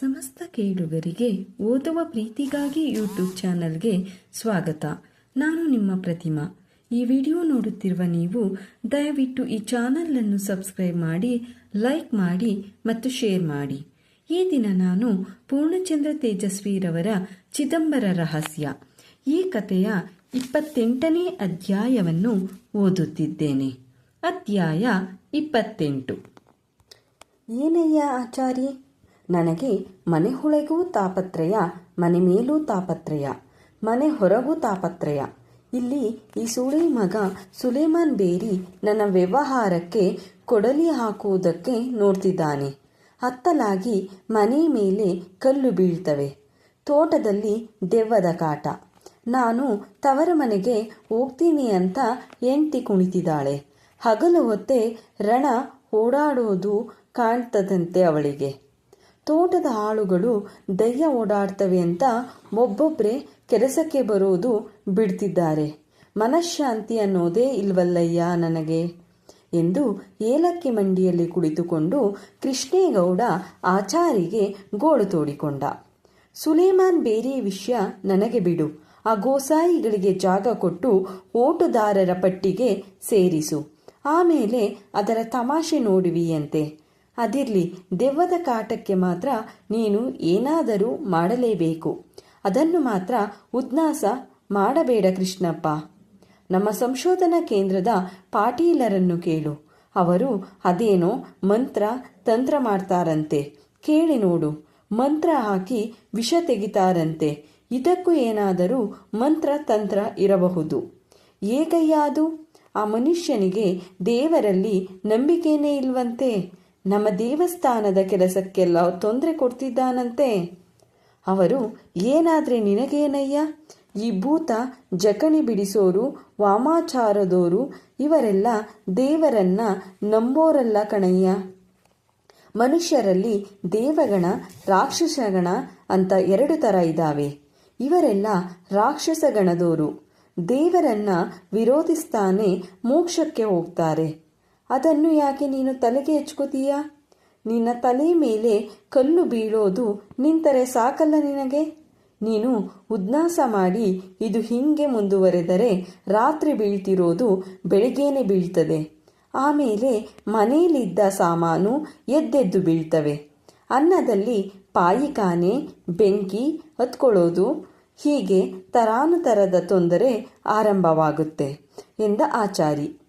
ಸಮಸ್ತ ಕೇಳುಗರಿಗೆ ಓದುವ ಪ್ರೀತಿಗಾಗಿ ಯೂಟ್ಯೂಬ್ ಚಾನಲ್ಗೆ ಸ್ವಾಗತ. ನಾನು ನಿಮ್ಮ ಪ್ರತಿಮಾ. ಈ ವಿಡಿಯೋ ನೋಡುತ್ತಿರುವ ನೀವು ದಯವಿಟ್ಟು ಈ ಚಾನಲನ್ನು ಸಬ್ಸ್ಕ್ರೈಬ್ ಮಾಡಿ, ಲೈಕ್ ಮಾಡಿ ಮತ್ತು ಶೇರ್ ಮಾಡಿ. ಈ ದಿನ ನಾನು ಪೂರ್ಣಚಂದ್ರ ತೇಜಸ್ವಿರವರ ಚಿದಂಬರ ರಹಸ್ಯ. ಈ ಕಥೆಯ ಇಪ್ಪತ್ತೆಂಟನೇ ಅಧ್ಯಾಯವನ್ನು ಓದುತ್ತಿದ್ದೇನೆ. ಅಧ್ಯಾಯ ಇಪ್ಪತ್ತೆಂಟು. ಏನಯ್ಯ ಆಚಾರಿ ನನಗೆ ಮನೆ ಒಳಗೂ ತಾಪತ್ರಯ, ಮನೆ ಮೇಲೂ ತಾಪತ್ರಯ, ಮನೆ ಹೊರಗೂ ತಾಪತ್ರಯ. ಇಲ್ಲಿ ಈ ಸುಳಿ ಮಗ ಸುಲೇಮಾನ್ ಬೇರಿ ನನ್ನ ವ್ಯವಹಾರಕ್ಕೆ ಕೊಡಲಿ ಹಾಕುವುದಕ್ಕೆ ನೋಡ್ತಿದ್ದಾನೆ. ಹತ್ತಲಾಗಿ ಮನೆ ಮೇಲೆ ಕಲ್ಲು ಬೀಳ್ತವೆ. ತೋಟದಲ್ಲಿ ದೆವ್ವದ ಕಾಟ. ನಾನು ತವರ ಮನೆಗೆ ಹೋಗ್ತೀನಿ ಅಂತ ಎಂಟಿ ಕುಣಿತಿದ್ದಾಳೆ. ಹಗಲು ಹೊತ್ತೆ ರಣ ಓಡಾಡೋದು ಕಾಣ್ತದಂತೆ ಅವಳಿಗೆ. ತೋಟದ ಆಳುಗಳು ದಯ್ಯ ಓಡಾಡ್ತವೆ ಅಂತ ಒಬ್ಬೊಬ್ಬರೇ ಕೆಲಸಕ್ಕೆ ಬರೋದು ಬಿಡ್ತಿದ್ದಾರೆ. ಮನಃಶಾಂತಿ ಅನ್ನೋದೇ ಇಲ್ವಲ್ಲಯ್ಯ ನನಗೆ? ಎಂದು ಏಲಕ್ಕಿ ಮಂಡಿಯಲ್ಲಿ ಕುಳಿತುಕೊಂಡು ಕೃಷ್ಣೇಗೌಡ ಆಚಾರಿಗೆ ಗೋಳು ತೋಡಿಕೊಂಡ. ಸುಲೇಮಾನ್ ಬೇರೆ ವಿಷಯ ನನಗೆ ಬಿಡು. ಆ ಗೋಸಾಯಿಗಳಿಗೆ ಜಾಗ ಕೊಟ್ಟು ಓಟುದಾರರ ಪಟ್ಟಿಗೆ ಸೇರಿಸು. ಆಮೇಲೆ ಅದರ ತಮಾಷೆ ನೋಡುವಿಯಂತೆ. ಅದಿರ್ಲಿ, ದೆವ್ವದ ಕಾಟಕ್ಕೆ ಮಾತ್ರ ನೀನು ಏನಾದರೂ ಮಾಡಲೇಬೇಕು. ಅದನ್ನು ಮಾತ್ರ ಉದ್ನಾಸ ಮಾಡಬೇಡ ಕೃಷ್ಣಪ್ಪ. ನಮ್ಮ ಸಂಶೋಧನಾ ಕೇಂದ್ರದ ಪಾಟೀಲರನ್ನು ಕೇಳು. ಅವರು ಅದೇನೋ ಮಂತ್ರ, ತಂತ್ರ ಮಾಡ್ತಾರಂತೆ. ಕೇಳಿ ನೋಡು. ಮಂತ್ರ ಹಾಕಿ ವಿಷ ತೆಗಿತಾರಂತೆ. ಇದಕ್ಕೂ ಏನಾದರೂ ಮಂತ್ರ, ತಂತ್ರ ಇರಬಹುದು. ಏಕಯ್ಯಾದು ಆ ಮನುಷ್ಯನಿಗೆ ದೇವರಲ್ಲಿ ನಂಬಿಕೆನೇ ಇಲ್ವಂತೆ. ನಮ್ಮ ದೇವಸ್ಥಾನದ ಕೆಲಸಕ್ಕೆಲ್ಲ ತೊಂದರೆ ಕೊಡ್ತಿದ್ದಾನಂತೆ. ಅವರು, ಏನಾದ್ರೆ ನಿನಗೇನಯ್ಯ? ಈ ಭೂತ, ಜಕಣಿ ಬಿಡಿಸೋರು, ವಾಮಾಚಾರದೋರು, ಇವರೆಲ್ಲ ದೇವರನ್ನ ನಂಬೋರಲ್ಲ ಕಣಯ್ಯ. ಮನುಷ್ಯರಲ್ಲಿ ದೇವಗಣ, ರಾಕ್ಷಸಗಣ ಅಂತ ಎರಡು ಥರ ಇದ್ದಾವೆ ಇವರೆಲ್ಲ ರಾಕ್ಷಸಗಣದೋರು. ದೇವರನ್ನ ವಿರೋಧಿಸ್ತಾನೆ ಮೋಕ್ಷಕ್ಕೆ ಹೋಗ್ತಾರೆ. ಅದನ್ನು ಯಾಕೆ ನೀನು ತಲೆಗೆ ಹೆಚ್ಕೋತೀಯ ನಿನ್ನ ತಲೆ ಮೇಲೆ ಕಲ್ಲು ಬೀಳೋದು ನಿಂತರೆ ಸಾಕಲ್ಲ ನಿನಗೆ? ನೀನು ಉದ್ನಾಸ ಮಾಡಿ ಇದು ಹಿಂಗೆ ಮುಂದುವರೆದರೆ ರಾತ್ರಿ ಬೀಳ್ತಿರೋದು ಬೆಳಗ್ಗೆನೇ ಬೀಳ್ತದೆ. ಆಮೇಲೆ ಮನೆಯಲ್ಲಿದ್ದ ಸಾಮಾನು ಎದ್ದೆದ್ದು ಬೀಳ್ತವೆ. ಅನ್ನದಲ್ಲಿ ಪಾಯಿಕಾನೆ ಬೆಂಕಿ ಹತ್ಕೊಳ್ಳೋದು ಹೀಗೆ ತರಾನುತರದ ತೊಂದರೆ ಆರಂಭವಾಗುತ್ತೆ ಎಂದ ಆಚಾರಿ.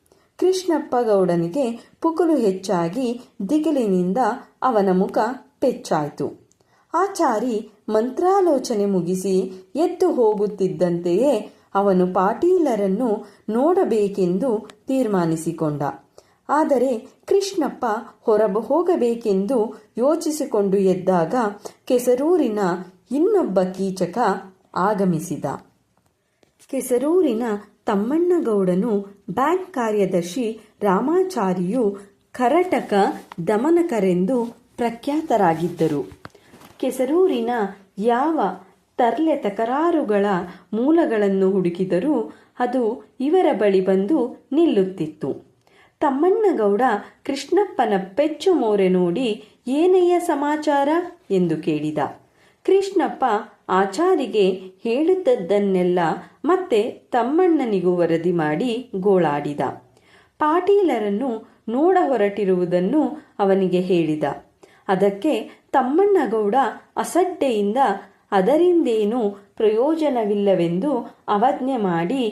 ಕೃಷ್ಣಪ್ಪ ಗೌಡನಿಗೆ ಪುಕುಲು ಹೆಚ್ಚಾಗಿ ದಿಗಿಲಿನಿಂದ ಅವನ ಮುಖ ಪೆಚ್ಚಾಯಿತು. ಆಚಾರಿ ಮಂತ್ರಾಲೋಚನೆ ಮುಗಿಸಿ ಎದ್ದು ಹೋಗುತ್ತಿದ್ದಂತೆಯೇ ಅವನು ಪಾಟೀಲರನ್ನು ನೋಡಬೇಕೆಂದು ತೀರ್ಮಾನಿಸಿಕೊಂಡ. ಆದರೆ ಕೃಷ್ಣಪ್ಪ ಹೊರಬ ಹೋಗಬೇಕೆಂದು ಯೋಚಿಸಿಕೊಂಡು ಎದ್ದಾಗ ಕೆಸರೂರಿನ ಇನ್ನೊಬ್ಬ ಕೀಚಕ ಆಗಮಿಸಿದ. ಕೆಸರೂರಿನ ತಮ್ಮಣ್ಣಗೌಡನು ಬ್ಯಾಂಕ್ ಕಾರ್ಯದರ್ಶಿ ರಾಮಾಚಾರಿಯು ಕರಟಕ ದಮನಕರೆಂದು ಪ್ರಖ್ಯಾತರಾಗಿದ್ದರು. ಕೆಸರೂರಿನ ಯಾವ ತರ್ಲೆ ತಕರಾರುಗಳ ಮೂಲಗಳನ್ನು ಹುಡುಕಿದರೂ ಅದು ಇವರ ಬಳಿ ಬಂದು ನಿಲ್ಲುತ್ತಿತ್ತು. ತಮ್ಮಣ್ಣಗೌಡ ಕೃಷ್ಣಪ್ಪನ ಪೆಚ್ಚು ಮೋರೆ ನೋಡಿ ಏನಯ್ಯ ಸಮಾಚಾರ? ಎಂದು ಕೇಳಿದ. ಕೃಷ್ಣಪ್ಪ ಆಚಾರಿಗೆ ಹೇಳುತ್ತದ್ದನ್ನೆಲ್ಲ ಮತ್ತೆ ತಮ್ಮಣ್ಣನಿಗೂ ವರದಿ ಮಾಡಿ ಗೋಳಾಡಿದ. ಪಾಟೀಲರನ್ನು ನೋಡ ಹೊರಟಿರುವುದನ್ನು ಅವನಿಗೆ ಹೇಳಿದ. ಅದಕ್ಕೆ ತಮ್ಮಣ್ಣಗೌಡ ಅಸಡ್ಡೆಯಿಂದ ಅದರಿಂದೇನೂ ಪ್ರಯೋಜನವಿಲ್ಲವೆಂದು ಅವಜ್ಞೆ ಮಾಡಿ,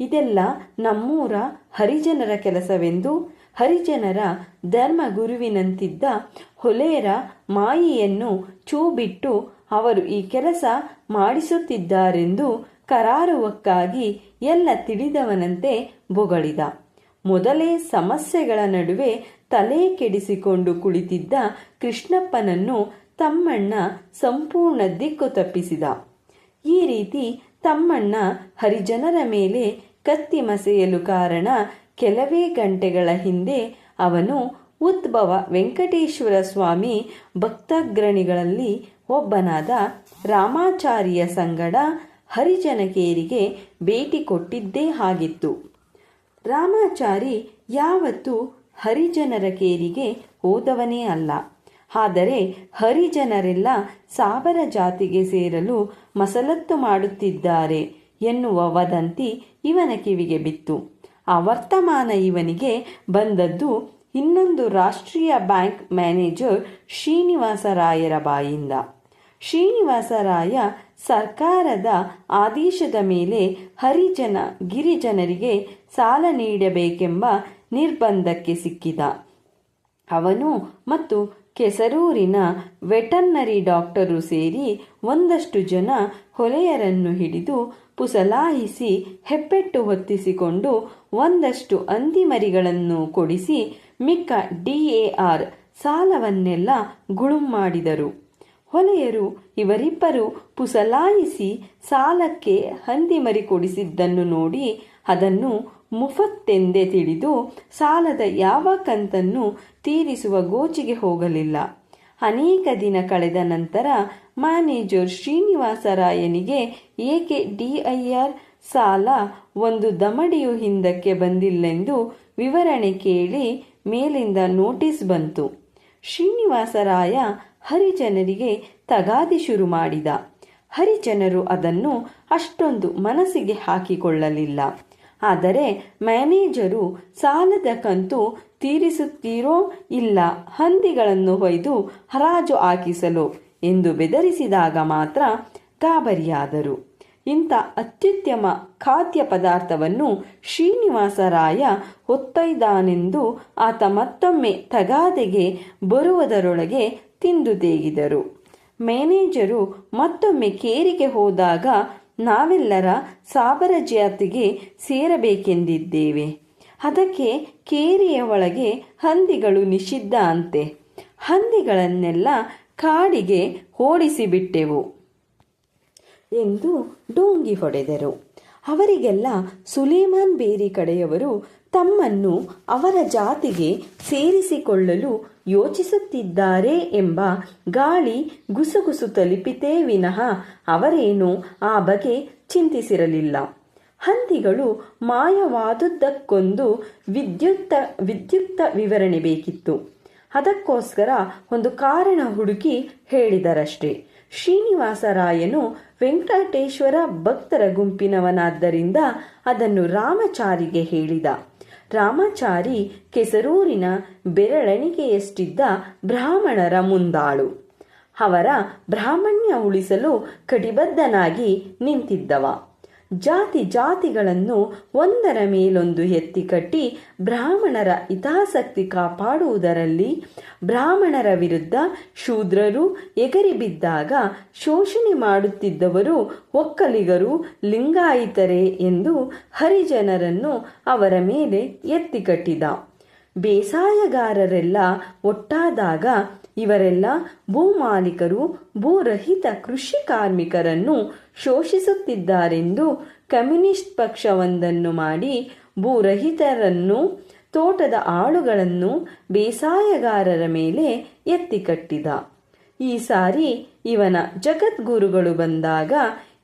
ಇದೆಲ್ಲ ನಮ್ಮೂರ ಹರಿಜನರ ಕೆಲಸವೆಂದು ಹರಿಜನರ ಧರ್ಮಗುರುವಿನಂತಿದ್ದ ಹೊಲೇರ ಮಾಯಿಯನ್ನು ಚೂಬಿಟ್ಟು ಅವರು ಈ ಕೆಲಸ ಮಾಡಿಸುತ್ತಿದ್ದಾರೆಂದು ಕರಾರುವಕ್ಕಾಗಿ ಎಲ್ಲ ತಿಳಿದವನಂತೆ ಬೊಗಳಿದ. ಮೊದಲೇ ಸಮಸ್ಯೆಗಳ ನಡುವೆ ತಲೆ ಕೆಡಿಸಿಕೊಂಡು ಕುಳಿತಿದ್ದ ಕೃಷ್ಣಪ್ಪನನ್ನು ತಮ್ಮಣ್ಣ ಸಂಪೂರ್ಣ ದಿಕ್ಕು ತಪ್ಪಿಸಿದ. ಈ ರೀತಿ ತಮ್ಮಣ್ಣ ಹರಿಜನರ ಮೇಲೆ ಕತ್ತಿ ಮಸೆಯಲು ಕಾರಣ ಕೆಲವೇ ಗಂಟೆಗಳ ಹಿಂದೆ ಅವನು ಉದ್ಭವ ವೆಂಕಟೇಶ್ವರ ಸ್ವಾಮಿ ಭಕ್ತಗ್ರಣಿಗಳಲ್ಲಿ ಒಬ್ಬನಾದ ರಾಮಾಚಾರಿಯ ಸಂಗಡ ಹರಿಜನಕೇರಿಗೆ ಭೇಟಿ ಕೊಟ್ಟಿದ್ದೇ ಆಗಿತ್ತು. ರಾಮಾಚಾರಿ ಯಾವತ್ತೂ ಹರಿಜನರ ಕೇರಿಗೆ ಹೋದವನೇ ಅಲ್ಲ. ಆದರೆ ಹರಿಜನರೆಲ್ಲ ಸಾಬರ ಜಾತಿಗೆ ಸೇರಲು ಮಸಲತ್ತು ಮಾಡುತ್ತಿದ್ದಾರೆ ಎನ್ನುವ ವದಂತಿ ಇವನ ಕಿವಿಗೆ ಬಿತ್ತು. ಆ ವರ್ತಮಾನ ಇವನಿಗೆ ಬಂದದ್ದು ಇನ್ನೊಂದು ರಾಷ್ಟ್ರೀಯ ಬ್ಯಾಂಕ್ ಮ್ಯಾನೇಜರ್ ಶ್ರೀನಿವಾಸರಾಯರ ಬಾಯಿಂದ. ಶ್ರೀನಿವಾಸರಾಯ ಸರ್ಕಾರದ ಆದೇಶದ ಮೇಲೆ ಹರಿಜನ, ಗಿರಿಜನರಿಗೆ ಸಾಲ ನೀಡಬೇಕೆಂಬ ನಿರ್ಬಂಧಕ್ಕೆ ಸಿಕ್ಕಿದ. ಅವನು ಮತ್ತು ಕೆಸರೂರಿನ ವೆಟರ್ನರಿ ಡಾಕ್ಟರು ಸೇರಿ ಒಂದಷ್ಟು ಜನ ಹೊಲೆಯರನ್ನು ಹಿಡಿದು ಪುಸಲಾಯಿಸಿ ಹೆಪ್ಪೆಟ್ಟು ಹೊತ್ತಿಸಿಕೊಂಡು ಒಂದಷ್ಟು ಅಂದಿಮರಿಗಳನ್ನು ಕೊಡಿಸಿ ಮಿಕ್ಕ ಡಿಎಆರ್ ಸಾಲವನ್ನೆಲ್ಲ ಗುಳುಂ ಮಾಡಿದರು. ಹೊಲೆಯರು ಇವರಿಬ್ಬರು ಪುಸಲಾಯಿಸಿ ಸಾಲಕ್ಕೆ ಹಂದಿಮರಿ ಕೊಡಿಸಿದ್ದನ್ನು ನೋಡಿ ಅದನ್ನು ಮುಫತ್ತೆಂದೇ ತಿಳಿದು ಸಾಲದ ಯಾವ ಕಂತನ್ನು ತೀರಿಸುವ ಗೋಚಿಗೆ ಹೋಗಲಿಲ್ಲ. ಅನೇಕ ದಿನ ಕಳೆದ ನಂತರ ಮ್ಯಾನೇಜರ್ ಶ್ರೀನಿವಾಸರಾಯನಿಗೆ ಏಕೆ ಡಿಐಆರ್ ಸಾಲ ಒಂದು ದಮಡಿಯು ಹಿಂದಕ್ಕೆ ಬಂದಿಲ್ಲೆಂದು ವಿವರಣೆ ಕೇಳಿ ಮೇಲಿಂದ ನೋಟಿಸ್ ಬಂತು. ಶ್ರೀನಿವಾಸರಾಯ ಹರಿಜನರಿಗೆ ತಗಾದಿ ಶುರು ಮಾಡಿದ. ಹರಿಜನರು ಅದನ್ನು ಅಷ್ಟೊಂದು ಮನಸ್ಸಿಗೆ ಹಾಕಿಕೊಳ್ಳಲಿಲ್ಲ. ಆದರೆ ಮ್ಯಾನೇಜರು ಸಾಲದ ಕಂತು ತೀರಿಸುತ್ತೀರೋ ಇಲ್ಲ ಹಂದಿಗಳನ್ನು ಹೊಯ್ದು ಹರಾಜು ಹಾಕಿಸಲು ಎಂದು ಬೆದರಿಸಿದಾಗ ಮಾತ್ರ ಗಾಬರಿಯಾದರು. ಇಂಥ ಅತ್ಯುತ್ತಮ ಖಾದ್ಯ ಪದಾರ್ಥವನ್ನು ಶ್ರೀನಿವಾಸರಾಯ ಹೊತ್ತೈದಾನೆಂದು ಆತ ಮತ್ತೊಮ್ಮೆ ತಗಾದೆಗೆ ಬರುವುದರೊಳಗೆ ತಿಂದು ತೇಗಿದರು ಮ್ಯಾನೇಜರು ಮತ್ತೊಮ್ಮೆ ಕೇರಿಗೆ ಹೋದಾಗ ನಾವೆಲ್ಲರ ಸಾಬರ ಜಾತಿಗೆ ಸೇರಬೇಕೆಂದಿದ್ದೇವೆ. ಅದಕ್ಕೆ ಕೇರಿಯ ಒಳಗೆ ಹಂದಿಗಳು ನಿಷಿದ್ಧ ಅಂತೆ. ಹಂದಿಗಳನ್ನೆಲ್ಲ ಕಾಡಿಗೆ ಓಡಿಸಿಬಿಟ್ಟೆವು ಎಂದು ಡೋಂಗಿ ಹೊಡೆದರು. ಅವರಿಗೆಲ್ಲ ಸುಲೇಮಾನ್ ಬೇರಿ ಕಡೆಯವರು ತಮ್ಮನ್ನು ಅವರ ಜಾತಿಗೆ ಸೇರಿಸಿಕೊಳ್ಳಲು ಯೋಚಿಸುತ್ತಿದ್ದಾರೆ ಎಂಬ ಗಾಳಿ ಗುಸುಗುಸು ತಲುಪಿತೇ ವಿನಃ ಅವರೇನು ಆ ಬಗೆ ಚಿಂತಿಸಿರಲಿಲ್ಲ. ಹಂದಿಗಳು ಮಾಯವಾದುದಕ್ಕೊಂದು ವಿದ್ಯುಕ್ತ ವಿದ್ಯುಕ್ತ ವಿವರಣೆ ಬೇಕಿತ್ತು. ಅದಕ್ಕೋಸ್ಕರ ಒಂದು ಕಾರಣ ಹುಡುಕಿ ಹೇಳಿದರಷ್ಟೇ. ಶ್ರೀನಿವಾಸರಾಯನು ವೆಂಕಟೇಶ್ವರ ಭಕ್ತರ ಗುಂಪಿನವನಾದ್ದರಿಂದ ಅದನ್ನು ರಾಮಚಾರಿಗೆ ಹೇಳಿದ. ರಾಮಚಾರಿ ಕೆಸರೂರಿನ ಬೆರಳಣಿಗೆಯಷ್ಟಿದ್ದ ಬ್ರಾಹ್ಮಣರ ಮುಂದಾಳು. ಅವರ ಬ್ರಾಹ್ಮಣ್ಯ ಉಳಿಸಲು ಕಟಿಬದ್ಧನಾಗಿ ನಿಂತಿದ್ದವ. ಜಾತಿ ಜಾತಿಗಳನ್ನು ಒಂದರ ಮೇಲೊಂದು ಎತ್ತಿ ಕಟ್ಟಿ ಬ್ರಾಹ್ಮಣರ ಹಿತಾಸಕ್ತಿ ಕಾಪಾಡುವುದರಲ್ಲಿ ಬ್ರಾಹ್ಮಣರ ವಿರುದ್ಧ ಶೂದ್ರರು ಎಗರಿಬಿದ್ದಾಗ ಶೋಷಣೆ ಮಾಡುತ್ತಿದ್ದವರು ಒಕ್ಕಲಿಗರು ಲಿಂಗಾಯಿತರೆ ಎಂದು ಹರಿಜನರನ್ನು ಅವರ ಮೇಲೆ ಎತ್ತಿ ಕಟ್ಟಿದ. ಬೇಸಾಯಗಾರರೆಲ್ಲ ಒಟ್ಟಾದಾಗ ಇವರೆಲ್ಲ ಭೂಮಾಲೀಕರು, ಭೂರಹಿತ ಕೃಷಿ ಕಾರ್ಮಿಕರನ್ನು ಶೋಷಿಸುತ್ತಿದ್ದಾರೆಂದು ಕಮ್ಯುನಿಸ್ಟ್ ಪಕ್ಷವೊಂದನ್ನು ಮಾಡಿ ಭೂರಹಿತರನ್ನು, ತೋಟದ ಆಳುಗಳನ್ನು ಬೇಸಾಯಗಾರರ ಮೇಲೆ ಎತ್ತಿಕಟ್ಟಿದ. ಈ ಸಾರಿ ಇವನ ಜಗದ್ಗುರುಗಳು ಬಂದಾಗ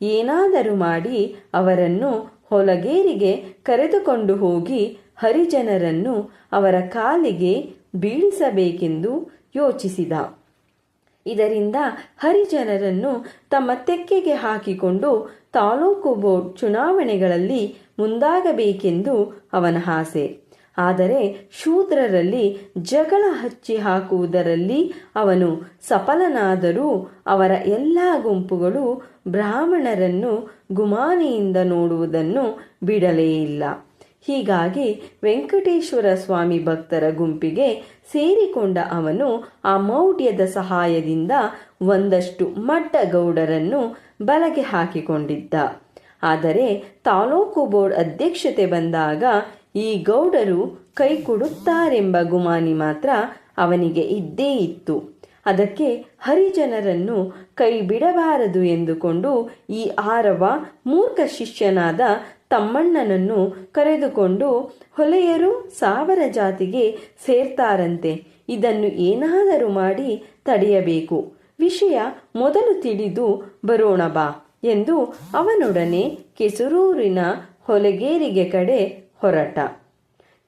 ಏನಾದರೂ ಮಾಡಿ ಅವರನ್ನು ಹೊಲಗೇರಿಗೆ ಕರೆದುಕೊಂಡು ಹೋಗಿ ಹರಿಜನರನ್ನು ಅವರ ಕಾಲಿಗೆ ಬೀಳಿಸಬೇಕೆಂದು ಯೋಚಿಸಿದ. ಇದರಿಂದ ಹರಿಜನರನ್ನು ತಮ್ಮ ತೆಕ್ಕೆಗೆ ಹಾಕಿಕೊಂಡು ತಾಲೂಕು ಬೋರ್ಡ್ ಚುನಾವಣೆಗಳಲ್ಲಿ ಮುಂದಾಗಬೇಕೆಂದು ಅವನ ಆಸೆ. ಆದರೆ ಶೂದ್ರರಲ್ಲಿ ಜಗಳ ಹಚ್ಚಿ ಹಾಕುವುದರಲ್ಲಿ ಅವನು ಸಫಲನಾದರೂ ಅವರ ಎಲ್ಲ ಗುಂಪುಗಳು ಬ್ರಾಹ್ಮಣರನ್ನು ಗುಮಾನಿಯಿಂದ ನೋಡುವುದನ್ನು ಬಿಡಲೇ ಇಲ್ಲ. ಹೀಗಾಗಿ ವೆಂಕಟೇಶ್ವರ ಸ್ವಾಮಿ ಭಕ್ತರ ಗುಂಪಿಗೆ ಸೇರಿಕೊಂಡ ಅವನು ಆ ಮೌಢ್ಯದ ಸಹಾಯದಿಂದ ಒಂದಷ್ಟು ಮಟ್ಟಗೌಡರನ್ನು ಬಲಗೆ ಹಾಕಿಕೊಂಡಿದ್ದ. ಆದರೆ ತಾಲೂಕು ಬೋರ್ಡ್ ಅಧ್ಯಕ್ಷತೆ ಬಂದಾಗ ಈ ಗೌಡರು ಕೈ ಕೊಡುತ್ತಾರೆಂಬ ಗುಮಾನಿ ಮಾತ್ರ ಅವನಿಗೆ ಇದ್ದೇ ಇತ್ತು. ಅದಕ್ಕೆ ಹರಿಜನರನ್ನು ಕೈ ಬಿಡಬಾರದು ಎಂದುಕೊಂಡು ಈ ಆರವ ಮೂರ್ಖ ಶಿಷ್ಯನಾದ ತಮ್ಮಣ್ಣನನ್ನು ಕರೆದುಕೊಂಡು ಹೊಲೆಯರು ಸಾವಿರ ಜಾತಿಗೆ ಸೇರ್ತಾರಂತೆ. ಇದನ್ನು ಏನಾದರೂ ಮಾಡಿ ತಡೆಯಬೇಕು. ವಿಷಯ ಮೊದಲು ತಿಳಿದು ಬರೋಣ ಬಾ ಎಂದು ಅವನೊಡನೆ ಕೆಸರೂರಿನ ಹೊಲಗೇರಿಗೆ ಕಡೆ ಹೊರಟ.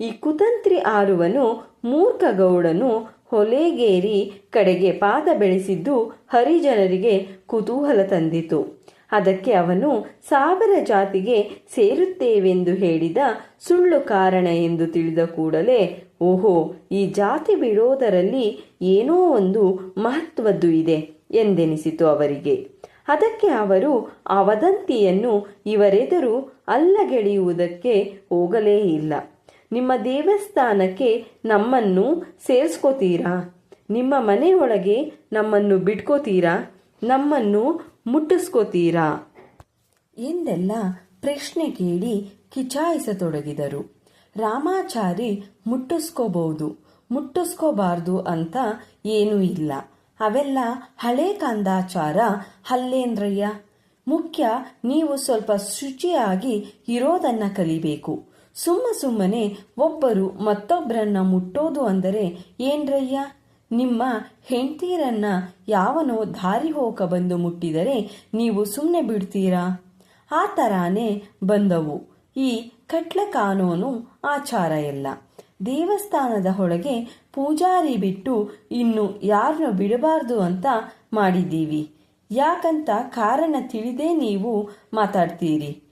ಈ ಕುತಂತ್ರಿ ಆರುವನು ಮೂರ್ಖಗೌಡನು ಹೊಲೆಗೇರಿ ಕಡೆಗೆ ಪಾದ ಬೆಳೆಸಿದ್ದು ಹರಿಜನರಿಗೆ ಕುತೂಹಲ ತಂದಿತು. ಅದಕ್ಕೆ ಅವನು ಸಾವಿರ ಜಾತಿಗೆ ಸೇರುತ್ತೇವೆಂದು ಹೇಳಿದ ಸುಳ್ಳು ಕಾರಣ ಎಂದು ತಿಳಿದ ಕೂಡಲೇ, ಓಹೋ, ಈ ಜಾತಿ ಬಿಡೋದರಲ್ಲಿ ಏನೋ ಒಂದು ಮಹತ್ವದ್ದು ಇದೆ ಎಂದೆನಿಸಿತು ಅವರಿಗೆ. ಅದಕ್ಕೆ ಅವರು ಆ ವದಂತಿಯನ್ನು ಇವರೆದುರು ಅಲ್ಲಗೆಳೆಯುವುದಕ್ಕೆ ಹೋಗಲೇ ಇಲ್ಲ. ನಿಮ್ಮ ದೇವಸ್ಥಾನಕ್ಕೆ ನಮ್ಮನ್ನು ಸೇರಿಸ್ಕೋತೀರಾ? ನಿಮ್ಮ ಮನೆಯೊಳಗೆ ನಮ್ಮನ್ನು ಬಿಟ್ಕೋತೀರಾ? ನಮ್ಮನ್ನು ಮುಟ್ಟಿಸ್ಕೋತೀರಾ? ಎಂದೆಲ್ಲ ಪ್ರಶ್ನೆ ಕೇಳಿ ಕಿಚಾಯಿಸತೊಡಗಿದರು. ರಾಮಾಚಾರಿ ಮುಟ್ಟಿಸ್ಕೋಬಹುದು. ಮುಟ್ಟಿಸ್ಕೋಬಾರ್ದು ಅಂತ ಏನೂ ಇಲ್ಲ. ಅವೆಲ್ಲ ಹಳೆ ಕಂದಾಚಾರ ಹಲ್ಲೇಂದ್ರಯ್ಯ ಮುಖ್ಯ, ನೀವು ಸ್ವಲ್ಪ ಶುಚಿಯಾಗಿ ಇರೋದನ್ನ ಕಲಿಬೇಕು. ಸುಮ್ಮ ಸುಮ್ಮನೆ ಒಬ್ಬರು ಮತ್ತೊಬ್ಬರನ್ನ ಮುಟ್ಟೋದು ಅಂದರೆ ಏನ್ರಯ್ಯ? ನಿಮ್ಮ ಹೆಂಡತೀರನ್ನ ಯಾವನೋ ದಾರಿ ಹೋಗ ಬಂದು ಮುಟ್ಟಿದರೆ ನೀವು ಸುಮ್ಮನೆ ಬಿಡ್ತೀರಾ? ಆ ಥರಾನೇ ಬಂದವು. ಈ ಕಟ್ಲ ಕಾನೂನು ಆಚಾರ ಎಲ್ಲ ದೇವಸ್ಥಾನದ ಒಳಗೆ ಪೂಜಾರಿ ಬಿಟ್ಟು ಇನ್ನು ಯಾರನ್ನು ಬಿಡಬಾರ್ದು ಅಂತ ಮಾಡಿದ್ದೀವಿ. ಯಾಕಂತ ಕಾರಣ ತಿಳಿದೇ ನೀವು ಮಾತಾಡ್ತೀರಿ.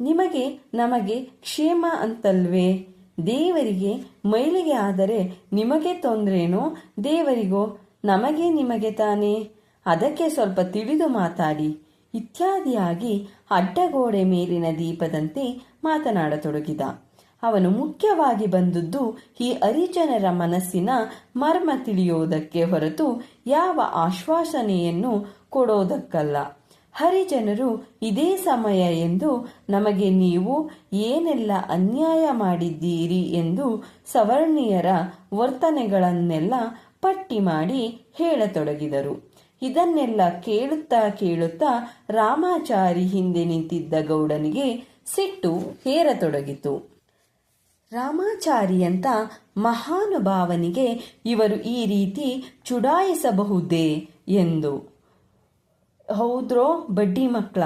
ನಿಮಗೆ ನಮಗೆ ಕ್ಷೇಮ ಅಂತಲ್ವೇ? ದೇವರಿಗೆ ಮೈಲಿಗೆ ಆದರೆ ನಿಮಗೆ ತೊಂದ್ರೇನೋ ದೇವರಿಗೋ, ನಮಗೆ ನಿಮಗೆ ತಾನೇ. ಅದಕ್ಕೆ ಸ್ವಲ್ಪ ತಿಳಿದು ಮಾತಾಡಿ. ಇತ್ಯಾದಿಯಾಗಿ ಅಡ್ಡಗೋಡೆ ಮೇಲಿನ ದೀಪದಂತೆ ಮಾತನಾಡತೊಡಗಿದ. ಅವನು ಮುಖ್ಯವಾಗಿ ಬಂದದ್ದು ಈ ಹರಿಜನರ ಮನಸ್ಸಿನ ಮರ್ಮ ತಿಳಿಯುವುದಕ್ಕೆ ಹೊರತು ಯಾವ ಆಶ್ವಾಸನೆಯನ್ನು ಕೊಡೋದಕ್ಕಲ್ಲ. ಹರಿಜನರು ಇದೇ ಸಮಯ ಎಂದು ನಮಗೆ ನೀವು ಏನೆಲ್ಲ ಅನ್ಯಾಯ ಮಾಡಿದ್ದೀರಿ ಎಂದು ಸವರ್ಣೀಯರ ವರ್ತನೆಗಳನ್ನೆಲ್ಲ ಪಟ್ಟಿ ಮಾಡಿ ಹೇಳತೊಡಗಿದರು. ಇದನ್ನೆಲ್ಲ ಕೇಳುತ್ತಾ ಕೇಳುತ್ತಾ ರಾಮಾಚಾರಿ ಹಿಂದೆ ನಿಂತಿದ್ದ ಗೌಡನಿಗೆ ಸಿಟ್ಟು ಹೇರತೊಡಗಿತು. ರಾಮಾಚಾರಿ ಅಂತ ಮಹಾನುಭಾವನಿಗೆ ಇವರು ಈ ರೀತಿ ಚುಡಾಯಿಸಬಹುದೇ ಎಂದು ಹೌದ್ರೋ ಬಡ್ಡಿ ಮಕ್ಕಳ,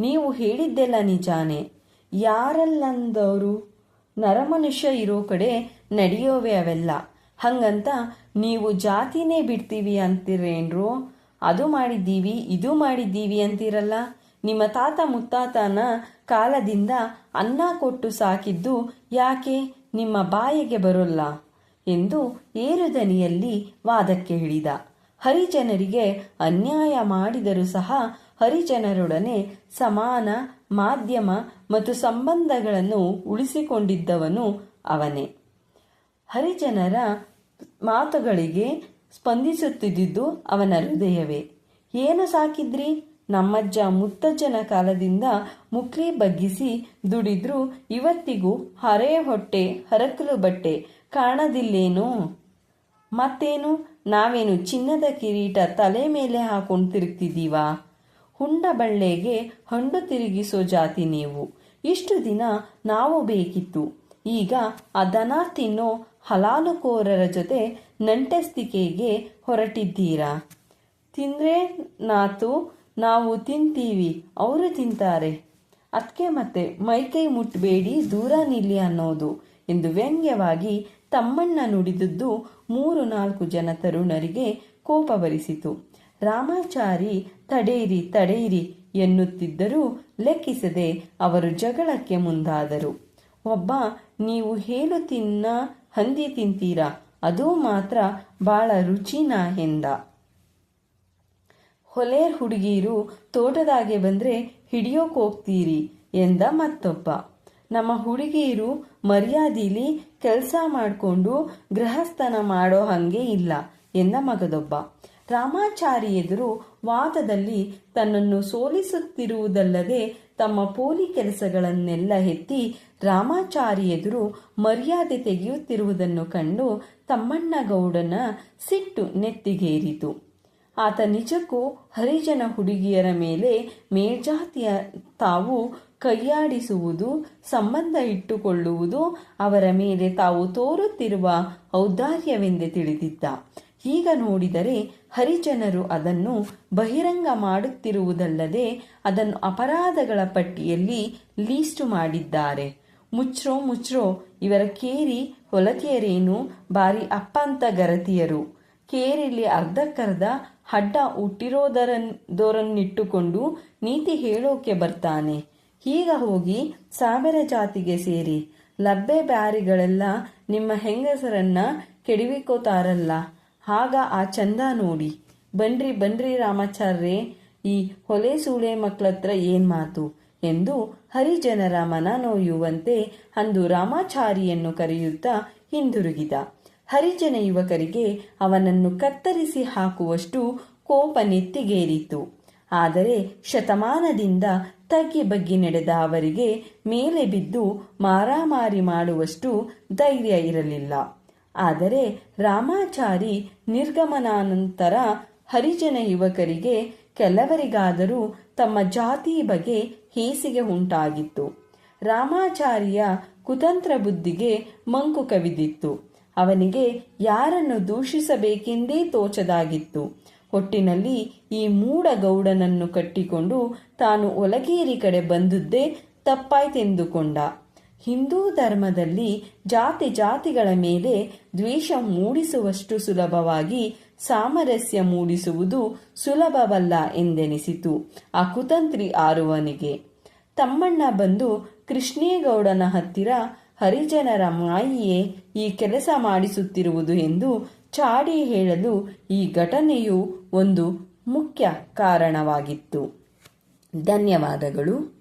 ನೀವು ಹೇಳಿದ್ದೆಲ್ಲ ನಿಜಾನೇ. ಯಾರಲ್ಲಂದವರು ನರಮನುಷ್ಯ ಇರೋ ಕಡೆ ನಡೆಯೋವೆ ಅವೆಲ್ಲ. ಹಂಗಂತ ನೀವು ಜಾತಿನೇ ಬಿಡ್ತೀವಿ ಅಂತಿರೇನ್ರು? ಅದು ಮಾಡಿದ್ದೀವಿ, ಇದು ಮಾಡಿದ್ದೀವಿ ಅಂತಿರಲ್ಲ? ನಿಮ್ಮ ತಾತ ಮುತ್ತಾತನ ಕಾಲದಿಂದ ಅನ್ನ ಕೊಟ್ಟು ಸಾಕಿದ್ದು ಯಾಕೆ ನಿಮ್ಮ ಬಾಯಿಗೆ ಬರೋಲ್ಲ? ಎಂದು ಏರುದನಿಯಲ್ಲಿ ವಾದಕ್ಕೆ ಹಿಡಿದ ಹರಿಜನರಿಗೆ ಅನ್ಯಾಯ ಮಾಡಿದರೂ ಸಹ ಹರಿಜನರೊಡನೆ ಸಮಾನ ಮಾಧ್ಯಮ ಮತ್ತು ಸಂಬಂಧಗಳನ್ನು ಉಳಿಸಿಕೊಂಡಿದ್ದವನು ಅವನೇ. ಹರಿಜನರ ಮಾತುಗಳಿಗೆ ಸ್ಪಂದಿಸುತ್ತಿದ್ದುದು ಅವನ ಹೃದಯವೇ. ಏನು ಸಾಕಿದ್ರಿ? ನಮ್ಮಜ್ಜ ಮುತ್ತಜ್ಜನ ಕಾಲದಿಂದ ಮುಕ್ಲಿ ಬಗ್ಗಿಸಿ ದುಡಿದ್ರೂ ಇವತ್ತಿಗೂ ಹರೇ ಹೊಟ್ಟೆ, ಹರಕಲು ಬಟ್ಟೆ ಕಾಣದಿಲ್ಲೇನು? ಮತ್ತೇನು? ನಾವೇನು ಚಿನ್ನದ ಕಿರೀಟ ತಲೆ ಮೇಲೆ ಹಾಕೊಂಡು ತಿರುಗ್ತಿದ್ದೀವಾ? ಹುಂಡ ಬಳ್ಳೆಗೆ ಹಂಡು ತಿರುಗಿಸೋ ಜಾತಿ ನೀವು. ಇಷ್ಟು ದಿನ ನಾವು ಬೇಕಿತ್ತು. ಈಗ ಅದನ ದನ ತಿನ್ನೋ ಹಲಾಲುಕೋರರ ಜೊತೆ ನಂಟಸ್ತಿಕೆಗೆ ಹೊರಟಿದ್ದೀರಾ? ತಿಂದ್ರೆ ನಾತು, ನಾವು ತಿಂತೀವಿ, ಅವರು ತಿಂತಾರೆ. ಅದಕ್ಕೆ ಮತ್ತೆ ಮೈಕೈ ಮುಟ್ಟಬೇಡಿ ದೂರ ನಿಲ್ಲಿ ಅನ್ನೋದು ಎಂದು ವ್ಯಂಗ್ಯವಾಗಿ ತಮ್ಮಣ್ಣ ನುಡಿದದ್ದು ಮೂರು ನಾಲ್ಕು ಜನ ತರುಣರಿಗೆ ಕೋಪ ಬರಿಸಿತು ರಾಮಾಚಾರಿ ತಡೆಯಿರಿ ತಡೆಯಿರಿ ಎನ್ನುತ್ತಿದ್ದರೂ ಲೆಕ್ಕಿಸದೆ ಅವರು ಜಗಳಕ್ಕೆ ಮುಂದಾದರು. ಒಬ್ಬ, ನೀವು ಹೇಳು ತಿನ್ನ, ಹಂದಿ ತಿಂತೀರಾ? ಅದು ಮಾತ್ರ ಬಹಳ ರುಚಿನ ಎಂದ ಹೊಲೇರ್ ಹುಡುಗೀರು ತೋಟದಾಗೆ ಬಂದ್ರೆ ಹಿಡಿಯೋಕೋಗ್ತೀರಿ ಎಂದ ಮತ್ತೊಬ್ಬ. ನಮ್ಮ ಹುಡುಗಿಯರು ಮರ್ಯಾದಿಲಿ ಕೆಲಸ ಮಾಡಿಕೊಂಡು ಗೃಹಸ್ಥನ ಮಾಡೋ ಹಂಗೆ ಇಲ್ಲ, ಎಂದ ಮಗದೊಬ್ಬ. ರಾಮಾಚಾರಿ ಎದುರು ವಾದದಲ್ಲಿ ತನ್ನನ್ನು ಸೋಲಿಸುತ್ತಿರುವುದಲ್ಲದೆ ತಮ್ಮ ಪೋಲಿ ಕೆಲಸಗಳನ್ನೆಲ್ಲ ಎತ್ತಿ ರಾಮಾಚಾರಿ ಎದುರು ಮರ್ಯಾದೆ ತೆಗೆಯುತ್ತಿರುವುದನ್ನು ಕಂಡು ತಮ್ಮಣ್ಣಗೌಡನ ಸಿಟ್ಟು ನೆತ್ತಿಗೇರಿತು. ಆತ ನಿಜಕ್ಕೂ ಹರಿಜನ ಹುಡುಗಿಯರ ಮೇಲೆ ಮೇಲ್ಜಾತಿಯ ತಾವು ಕೈಯಾಡಿಸುವುದು, ಸಂಬಂಧ ಇಟ್ಟುಕೊಳ್ಳುವುದು, ಅವರ ಮೇಲೆ ತಾವು ತೋರುತ್ತಿರುವ ಔದಾರ್ಯವೆಂದೇ ತಿಳಿದಿದ್ದ. ಈಗ ನೋಡಿದರೆ ಹರಿಜನರು ಅದನ್ನು ಬಹಿರಂಗ ಮಾಡುತ್ತಿರುವುದಲ್ಲದೆ ಅದನ್ನು ಅಪರಾಧಗಳ ಪಟ್ಟಿಯಲ್ಲಿ ಲೀಸ್ಟು ಮಾಡಿದ್ದಾರೆ. ಮುಚ್ರೋ ಮುಚ್ರೋ, ಇವರ ಕೇರಿ ಹೊಲತಿಯರೇನು ಬಾರಿ ಅಪ್ಪಂತ ಗರತಿಯರು. ಕೇರಿಲಿ ಅರ್ಧಕ್ಕರ್ಧ ಅಡ್ಡ ಹುಟ್ಟಿರೋದರದೋರನ್ನಿಟ್ಟುಕೊಂಡು ನೀತಿ ಹೇಳೋಕೆ ಬರ್ತಾನೆ. ಈಗ ಹೋಗಿ ಸಾವಿರ ಜಾತಿಗೆ ಸೇರಿ ಲಬ್ಬೆ ಬ್ಯಾರಿಗಳೆಲ್ಲ ನಿಮ್ಮ ಹೆಂಗಸರನ್ನ ಕೆಡವಿಕೋತಾರಲ್ಲ. ಆಗ ಆ ಚಂದ ನೋಡಿ. ಬನ್ರಿ ಬನ್ರಿ ರಾಮಾಚಾರ್ಯ ಈ ಹೊಲೆ ಸೂಳೆ ಮಕ್ಕಳತ್ರ ಏನ್ ಮಾತು? ಎಂದು ಹರಿಜನರ ಮನ ನೋಯುವಂತೆ ಅಂದು ರಾಮಾಚಾರಿಯನ್ನು ಕರೆಯುತ್ತಾ ಹಿಂದಿರುಗಿದ. ಹರಿಜನ ಯುವಕರಿಗೆ ಅವನನ್ನು ಕತ್ತರಿಸಿ ಹಾಕುವಷ್ಟು ಕೋಪ ನೆತ್ತಿಗೇರಿತು. ಆದರೆ ಶತಮಾನದಿಂದ ತಗ್ಗಿ ಬಗ್ಗಿ ನಡೆದ ಅವರಿಗೆ ಮೇಲೆ ಬಿದ್ದು ಮಾರಾಮಾರಿ ಮಾಡುವಷ್ಟು ಧೈರ್ಯ ಇರಲಿಲ್ಲ. ಆದರೆ ರಾಮಾಚಾರಿ ನಿರ್ಗಮನಾನಂತರ ಹರಿಜನ ಯುವಕರಿಗೆ ಕೆಲವರಿಗಾದರೂ ತಮ್ಮ ಜಾತಿ ಬಗ್ಗೆ ಹೇಸಿಗೆ ಉಂಟಾಗಿತ್ತು. ರಾಮಾಚಾರಿಯ ಕುತಂತ್ರ ಬುದ್ಧಿಗೆ ಮಂಕು ಕವಿದಿತ್ತು. ಅವನಿಗೆ ಯಾರನ್ನು ದೂಷಿಸಬೇಕೆಂದೇ ತೋಚದಾಗಿತ್ತು. ಹೊಟ್ಟಿನಲ್ಲಿ ಈ ಮೂಡ ಗೌಡನನ್ನು ಕಟ್ಟಿಕೊಂಡು ತಾನು ಒಲಗೇರಿ ಕಡೆ ಬಂದುದೇ ತಪ್ಪಾಯ್ತೆಂದುಕೊಂಡ. ಹಿಂದೂ ಧರ್ಮದಲ್ಲಿ ಜಾತಿ ಜಾತಿಗಳ ಮೇಲೆ ದ್ವೇಷ ಮೂಡಿಸುವಷ್ಟು ಸುಲಭವಾಗಿ ಸಾಮರಸ್ಯ ಮೂಡಿಸುವುದು ಸುಲಭವಲ್ಲ ಎಂದೆನಿಸಿತು ಆ ಕುತಂತ್ರಿ ಆರುವನಿಗೆ. ತಮ್ಮಣ್ಣ ಬಂದು ಕೃಷ್ಣೇಗೌಡನ ಹತ್ತಿರ ಹರಿಜನರ ಮಾಯಿಯೇ ಈ ಕೆಲಸ ಮಾಡಿಸುತ್ತಿರುವುದು ಎಂದು ಚಾಡಿ ಹೇಳಲು ಈ ಘಟನೆಯು ಒಂದು ಮುಖ್ಯ ಕಾರಣವಾಗಿತ್ತು. ಧನ್ಯವಾದಗಳು.